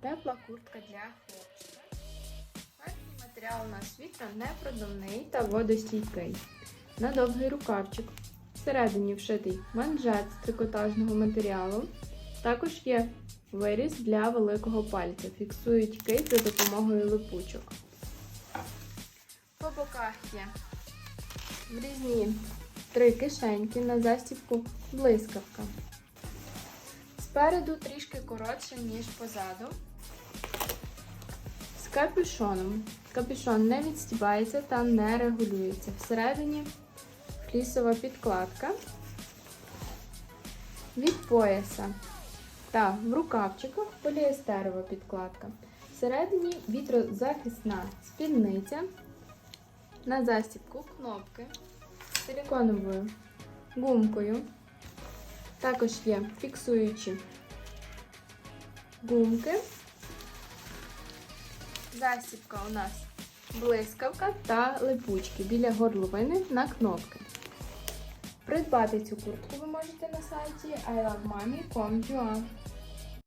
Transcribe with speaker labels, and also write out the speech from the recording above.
Speaker 1: Тепла куртка для хлопчика. Верхній матеріал у нас вітронепродувний та водостійкий. На довгий рукавчик. Всередині вшитий манжет з трикотажного матеріалу. Також є виріз для великого пальця. Фіксують кит за допомогою липучок. По боках є врізні три кишеньки на застібку блискавка. Спереду трішки коротше, ніж позаду. З капюшоном. Капюшон не відстібається та не регулюється. Всередині флісова підкладка від пояса та в рукавчиках поліестерова підкладка. Всередині вітрозахисна спідниця. На застібку кнопки силіконовою гумкою. Також є фіксуючі гумки. Засібка у нас блискавка та липучки біля горловини на кнопки. Придбати цю куртку ви можете на сайті ilovemami.com.ua